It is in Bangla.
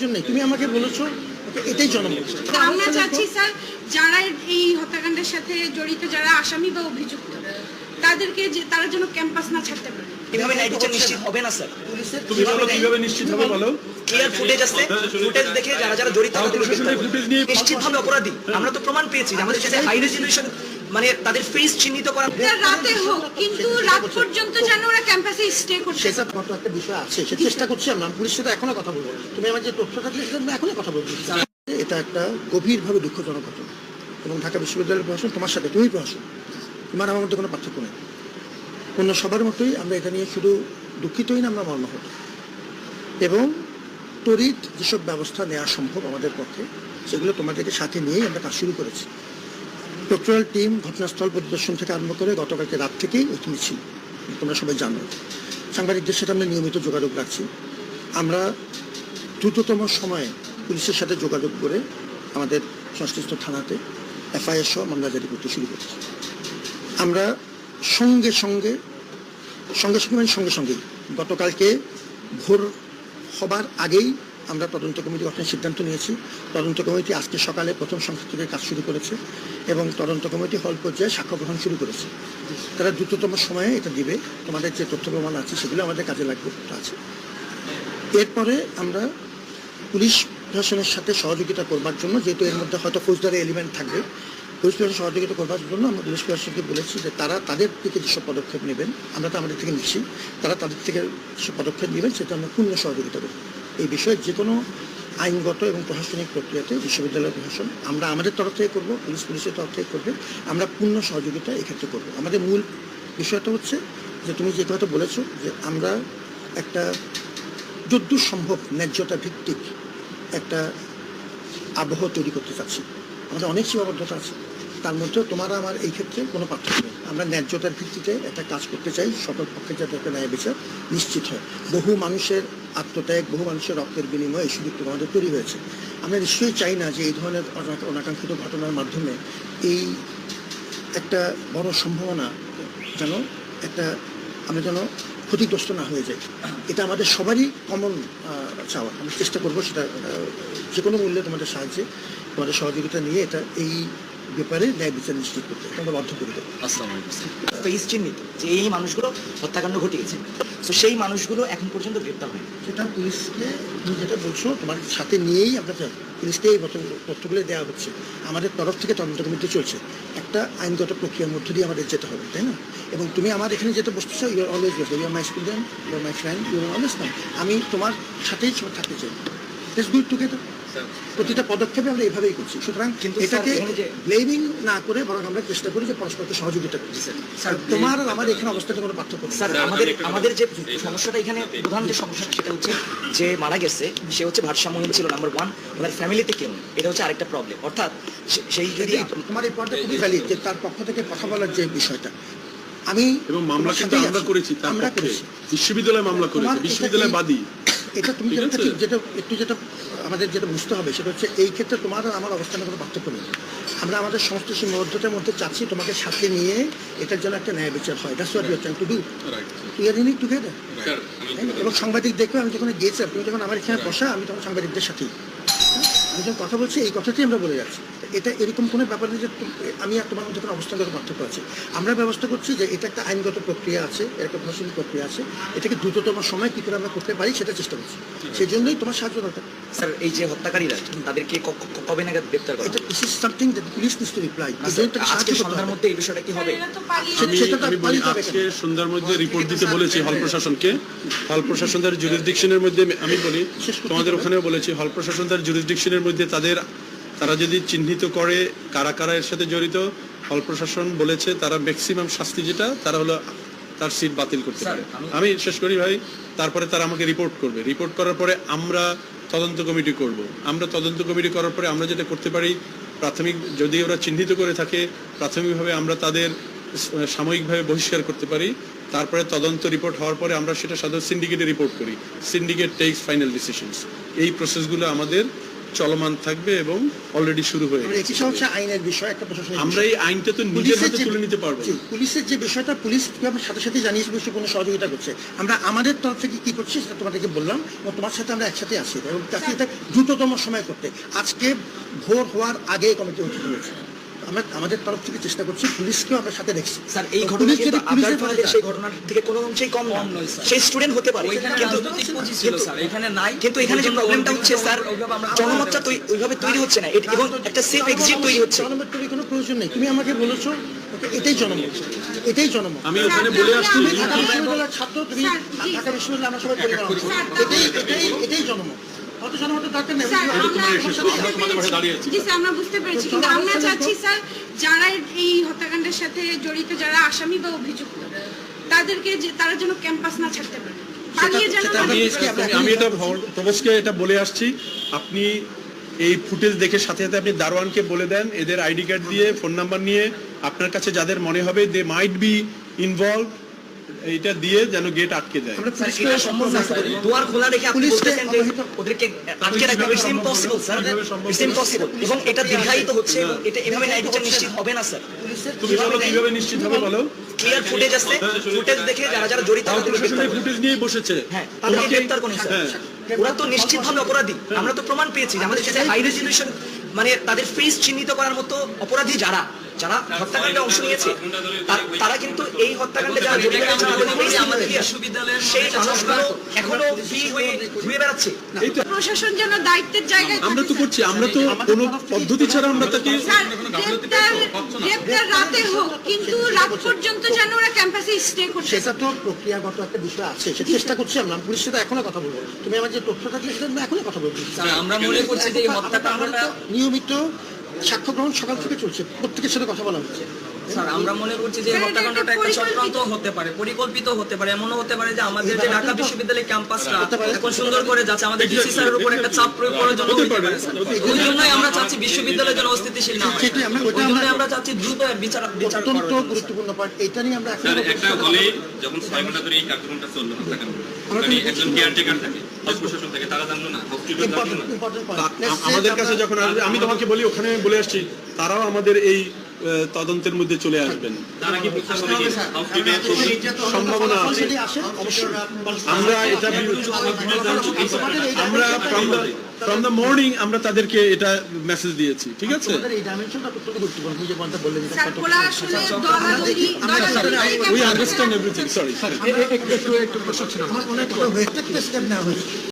প্রয়োজন নেই। তুমি আমাকে বলেছ এটাই জনম আমরা চাচ্ছি স্যার যারা এই হত্যাকাণ্ডের সাথে জড়িত যারা আসামি বা অভিযুক্ত তাদেরকে যে তারা যেন ক্যাম্পাস না ছাড়তে পারে। কীভাবে ন্যায় বিচার নিশ্চিত হবে না স্যার? তুমি বলো কীভাবে নিশ্চিত হবে বলো। ক্লিয়ার ফুটেজ আছে। ফুটেজ দেখে যারা যারা জড়িত নিশ্চিতভাবে অপরাধী। আমরা তো প্রমাণ পেয়েছি আমাদের সাথে হাই রেজলিউশন মানে তাদের ফেস চিহ্নিত করা রাতে হোক কিন্তু রাত পর্যন্ত যেন ওরা ক্যাম্পাসে স্টে করতে সেটা কত একটা বিষয় আছে সে চেষ্টা করছি আমরা। পুলিশ সাথে এখনও কথা বলব তুমি আমার যে তথ্য থাকলে সেটা এখনই কথা বলব। এটা একটা গভীরভাবে দুঃখজনক ঘটনা। এবং ঢাকা বিশ্ববিদ্যালয়ের প্রশাসন তোমার সাথে তুমি প্রশাসন। তোমার আমার মধ্যে কোনো পার্থক্য নেই। অন্য সবার মতোই আমরা এটা নিয়ে শুধু দুঃখিতই না আমরা মর্মাহত। এবং তড়িৎ যেসব ব্যবস্থা নেওয়া সম্ভব আমাদের পক্ষে সেগুলো তোমাদেরকে সাথে নিয়েই আমরা কাজ শুরু করেছি। পেট্রোল টিম ঘটনাস্থল পরিদর্শন থেকে আরম্ভ করে গতকালকে রাত থেকেই ওইখানে ছিল। তোমরা সবাই জানো। সাংবাদিকদের সাথে আমরা নিয়মিত যোগাযোগ রাখছি। আমরা দ্রুততম সময়ে পুলিশের সাথে যোগাযোগ করে আমাদের সংশ্লিষ্ট থানাতে এফআইআর সহ মামলা জারি করতে শুরু করেছি। আমরা সঙ্গে সঙ্গে সঙ্গে সঙ্গে মানে সঙ্গে সঙ্গেই গতকালকে ভোর হবার আগেই আমরা তদন্ত কমিটি গঠনের সিদ্ধান্ত নিয়েছি। তদন্ত কমিটি আজকে সকালে প্রথম সংস্থা থেকে কাজ শুরু করেছে এবং তদন্ত কমিটি হল পর্যায়ে সাক্ষ্য গ্রহণ শুরু করেছে। তারা দ্রুততম সময়ে এটা দিবে। তোমাদের যে তথ্য প্রমাণ আছে সেগুলো আমাদের কাজে লাগবে আছে। এরপরে আমরা পুলিশ প্রশাসনের সাথে সহযোগিতা করবার জন্য, যেহেতু এর মধ্যে হয়তো ফৌজদারি এলিমেন্ট থাকবে, পুলিশ প্রশাসন সহযোগিতা করবার জন্য আমরা পুলিশ প্রশাসনকে বলেছি যে তারা তাদের থেকে যেসব পদক্ষেপ নেবেন, আমরা তো আমাদের থেকে নিচ্ছি, তারা তাদের থেকে যেসব পদক্ষেপ নেবেন, সেটা আমরা পূর্ণ সহযোগিতা করব। এই বিষয়ে যে কোনো আইনগত এবং প্রশাসনিক প্রক্রিয়াতে বিশ্ববিদ্যালয় প্রশাসন, আমরা আমাদের তরফ থেকে করব, পুলিশ পুলিশের তরফ থেকে করবে, আমরা পূর্ণ সহযোগিতা এক্ষেত্রে করব। আমাদের মূল বিষয়টা হচ্ছে যে তুমি যে কথা বলেছ যে আমরা একটা যদ্দূর সম্ভব ন্যায্যতা ভিত্তিক একটা আবহ তৈরি করতে চাচ্ছি। আমাদের অনেক সীমাবদ্ধতা আছে। তার মধ্যেও তোমার আমার এই ক্ষেত্রে কোনো পার্থক্য নেই। আমরা ন্যায্যতার ভিত্তিতে একটা কাজ করতে চাই, সকল পক্ষে যাতে একটা ন্যায় বিচার নিশ্চিত হয়। বহু মানুষের আত্মত্যাগ, বহু মানুষের রক্তের বিনিময়ে এই সুযোগটুকু আমাদের তৈরি হয়েছে। আমরা নিশ্চয়ই চাই না যে এই ধরনের অনাকাঙ্ক্ষিত ঘটনার মাধ্যমে এই একটা বড় সম্ভাবনা যেন একটা আমরা যেন ক্ষতিগ্রস্ত না হয়ে যাই। এটা আমাদের সবারই কমন চাওয়া। আমি চেষ্টা করব সেটা যে কোনো মূল্যে তোমাদের সাহায্যে, তোমাদের সহযোগিতা নিয়ে এটা এই ব্যাপারে ন্যায় বিচার নিশ্চিত করতে। আমরা বাধ্য করে দেবো। ফেস চিহ্নিত যে এই মানুষগুলো হত্যাকাণ্ড ঘটিয়েছে। তো সেই মানুষগুলো এখন পর্যন্ত গ্রেপ্তার হয়নি। সেটা পুলিশকে তুমি যেটা বলছো তোমার সাথে নিয়েই আমরা পুলিশকে এই তথ্যগুলো দেওয়া হচ্ছে। আমাদের তরফ থেকে তদন্ত কমিটি চলছে। একটা আইনগত প্রক্রিয়ার মধ্য দিয়ে আমাদের যেতে হবে তাই না? এবং তুমি আমার এখানে যেটা বসতেছো you're always best you're my student you're my friend you're always আমি তোমার সাথেই থাকতে চাই। লেটস ডু টুগেদার প্রতিটা পদক্ষেপে আমরা এভাবেই করছি। সুতরাং এটাকে ব্লেমিং না করে বরং আমরা চেষ্টা করি যে পরস্পরকে সহযোগিতা করি স্যার তোমার আর আমার এখানে অবস্থাতে কোনো পার্থক্য স্যার আমাদের আমাদের যে সমস্যাটা এখানে প্রধান যে সমস্যাটা সেটা হচ্ছে যে মারা গেছে সে হচ্ছে ভারসাম্যহীন ছিল নাম্বার ওয়ান ওনার ফ্যামিলিতে কেউ এটা হচ্ছে আরেকটা প্রবলেম অর্থাৎ সেই যদি তোমার এই পয়েন্টটা খুবই ভ্যালিড যে তার পক্ষ থেকে কথা বলার যে বিষয়টা। আমি এবং মামলা কিন্তু আমরা করেছি তার আমরা পক্ষে। করেছি। বিশ্ববিদ্যালয় মামলা করেছে বিশ্ববিদ্যালয় বাদী। এটা তুমি যেটা যেটা একটু যেটা আমাদের যেটা বুঝতে হবে সেটা হচ্ছে এই ক্ষেত্রে তোমার আর আমার অবস্থানের কোনো পার্থক্য নেই। আমরা আমাদের সমস্ত সীমাবদ্ধতার মধ্যে চাচ্ছি তোমাকে সাথে নিয়ে এটার জন্য একটা ন্যায় বিচার হয়। That's what you trying to do আর ইনি টুগেদার স্যার, এবং সাংবাদিক দেখবে আমি যখন গিয়েছিলাম তুমি যখন আমার এখানে বসা আমি তখন সাংবাদিকদের সাথেই। হ্যাঁ? আমি যখন কথা বলছি এই কথাতেই আমরা বলে যাচ্ছি। এটা এরকম কোনো ব্যাপার নেই যে আমি আর তোমার মধ্যে কোনো অবস্থানগত পার্থক্য আছে। আমরা ব্যবস্থা করছি যে এটা একটা আইনগত প্রক্রিয়া আছে এর একটা প্রশাসনিক প্রক্রিয়া আছে এটাকে দ্রুততম সময় কী করে আমরা করতে পারি সেটা চেষ্টা করছি। সেই জন্যই তোমার সাহায্য দরকার। স্যার এই যে হত্যাকারীরা তাদেরকে কবে নাগাদ গ্রেপ্তার করা এটা this is something that police needs to reply আজকে সন্ধ্যার মধ্যে এই বিষয়টা কি হবে? আজকে সন্ধ্যার মধ্যে রিপোর্ট দিতে বলেছি হল প্রশাসনকে। হল প্রশাসন তার জুরিসডিকশনের মধ্যে আমি বলি তোমাদের। ওখানেও বলেছি হল প্রশাসন তার জুরিসডিকশনের মধ্যে তাদের তারা যদি চিহ্নিত করে কারা কারা এর সাথে জড়িত হল প্রশাসন বলেছে তারা ম্যাক্সিমাম শাস্তি যেটা তারা হলো তার সিট বাতিল করতে পারে। আমি শেষ করি ভাই তারপরে তারা আমাকে রিপোর্ট করবে। রিপোর্ট করার পরে আমরা তদন্ত কমিটি করব। আমরা তদন্ত কমিটি করার পরে আমরা যেটা করতে পারি প্রাথমিক যদি ওরা চিহ্নিত করে থাকে প্রাথমিকভাবে আমরা তাদের সাময়িকভাবে বহিষ্কার করতে পারি। তারপরে তদন্ত রিপোর্ট হওয়ার পরে আমরা সেটা সাধারণ সিন্ডিকেটে রিপোর্ট করি। সিন্ডিকেট টেক্স ফাইনাল ডিসিশনস এই প্রসেসগুলো আমাদের চলমান থাকবে এবং অলরেডি শুরু হয়ে গেছে। আইনের বিষয় একটা প্রশাসনিক আমরা এই আইনটা তো নিজের হাতে তুলে নিতে পারব পুলিশের যে বিষয়টা পুলিশ সাথে সাথে জানিয়েছে পুলিশ কোনো সহযোগিতা করছে? আমরা আমাদের তরফ থেকে কি করছি সেটা তোমাদেরকে বললাম এবং তোমার সাথে আমরা একসাথে আছি। এবং তাকে এটা দ্রুততম সময় করতে। আজকে ভোর হওয়ার আগে কমিটি উঠিত হয়েছে। আমরা আমাদের তরফ থেকে চেষ্টা করছি পুলিশকেও আমরা সাথে দেখছি। স্যার এই ঘটনা কিন্তু আপনার ফাঁদের সেই ঘটনার থেকে কোনো অংশেই কম নয়, স্যার। সেই স্টুডেন্ট হতে পারে। কিন্তু এখানে নাই। কিন্তু এখানে যে প্রবলেমটা হচ্ছে স্যার জনমতটা ওইভাবে তৈরি হচ্ছে না। এবং একটা সেফ এক্সিট তৈরি হচ্ছে। জনমত কোনো প্রয়োজন নেই। তুমি আমাকে বলেছ এটাই জনমত। এটাই জনমত। আমি ওখানে বলে আসছি। তুমি ঢাকা বিশ্ববিদ্যালয়ের ছাত্র তুমি ঢাকা বিশ্ববিদ্যালয়ে আমরা সবাই পরিবার এটাই এটাই এটাই জনমত। আমরা বুঝতে পেরেছি। জি স্যার আমরা বুঝতে পেরেছি। কিন্তু আমরা চাচ্ছি স্যার যারা এই হত্যাকাণ্ডের সাথে জড়িত যারা আসামি বা অভিযুক্ত তাদেরকে যে তারা যেন ক্যাম্পাস না ছাড়তে পারে। আমি এটা প্রবোসকে এটা বলে আসছি। আপনি এই ফুটেজ দেখে সাথে সাথে আপনি দারোয়ানকে বলে দেন এদের আইডি কার্ড দিয়ে ফোন নাম্বার নিয়ে আপনার কাছে যাদের মনে হবে দে মাইট বি ইনভলভ এইটা দিয়ে যেন গেট আটকে দেয় দুয়ার খোলা রেখে আপনি পুলিশকে বলতেছেন যে ওদেরকে আটকে রাখবে it's impossible sir it's impossible এবং এটা দীর্ঘায়িত হচ্ছে এবং এটা এভাবে ন্যায় বিচার নিশ্চিত হবে না স্যার পুলিশের তুমি বলো কীভাবে নিশ্চিত হবে বলো? ক্লিয়ার ফুটেজ আছে ফুটেজ দেখে যারা যারা জড়িত ফুটেজ নিয়ে বসেছে। হ্যাঁ তাদেরকে গ্রেফতার করেন হ্যাঁ। ওরা তো নিশ্চিতভাবে অপরাধী। আমরা তো প্রমাণ পেয়েছি আমাদের কাছে হাই রেজলিউশন মানে তাদের ফেস চিহ্নিত করার মতো অপরাধী যারা যারা হত্যাকাণ্ডে অংশ নিয়েছে তারা কিন্তু এই হত্যাকাণ্ডে যারা জড়িত সেই মানুষগুলো এখনও ফ্রি হয়ে ঘুরে বেড়াচ্ছে। প্রশাসন যেন দায়িত্বের জায়গায় আমরা তো করছি আমরা তো কোনো পদ্ধতি ছাড়া আমরা তাকে গ্রেপ্তার রাতে হোক কিন্তু রাত পর্যন্ত যেন ওরা ক্যাম্পাসে স্টে করতে সেটা তো প্রক্রিয়াগত একটা বিষয় আছে সেটা চেষ্টা করছি আমরা। আমি পুলিশের সাথে এখনও কথা বলব তুমি আমার যে তথ্য থাকলে আমরা এখনও কথা বলব। আমরা মনে করছি যে এই হত্যাকাণ্ডটা নিয়মিত সাক্ষ্য গ্রহণ সকাল থেকে চলছে। প্রত্যেকের সাথে কথা বলা হচ্ছে। স্যার আমরা মনে করছি যে হত্যাকাণ্ডটা একটা চক্রান্ত হতে পারে পরিকল্পিত হতে পারে এমনও হতে পারে যে আমাদের যে ঢাকা বিশ্ববিদ্যালয়ের ক্যাম্পাসটা এখন সুন্দর করে যাচ্ছে আমাদের ডিসি স্যারের উপর একটা চাপ প্রয়োগ করার জন্য হতে পারে। ওই জন্যই আমরা চাচ্ছি বিশ্ববিদ্যালয় যেন অস্থিতিশীল না হয়। আমরা- ওই ওটা জন্যই আমরা- চাচ্ছি দ্রুত বিচার বিচার অত্যন্ত জন্য। গুরুত্বপূর্ণ পয়েন্ট এটা নিয়ে আমরা একটা হলে যখন ছয় ঘণ্টা ধরে এই কার্যক্রমটা চলল হত্যাকাণ্ড মানে একজন কেয়ারটেকার থাকে আমাদের কাছে যখন আসবে আমি তোমাকে বলি ওখানে আমি বলে আসছি তারাও আমাদের এই তদন্তের মধ্যে চলে আসবেন। সম্ভাবনা আছে। যদি আসে অবশ্যই। আমরা এটা আমরা ফ্রম দ্য মর্নিং আমরা তাদেরকে এটা মেসেজ দিয়েছি ঠিক আছে? We understand everything sorry sorry একটু স্টেপ নেওয়া হয়েছে।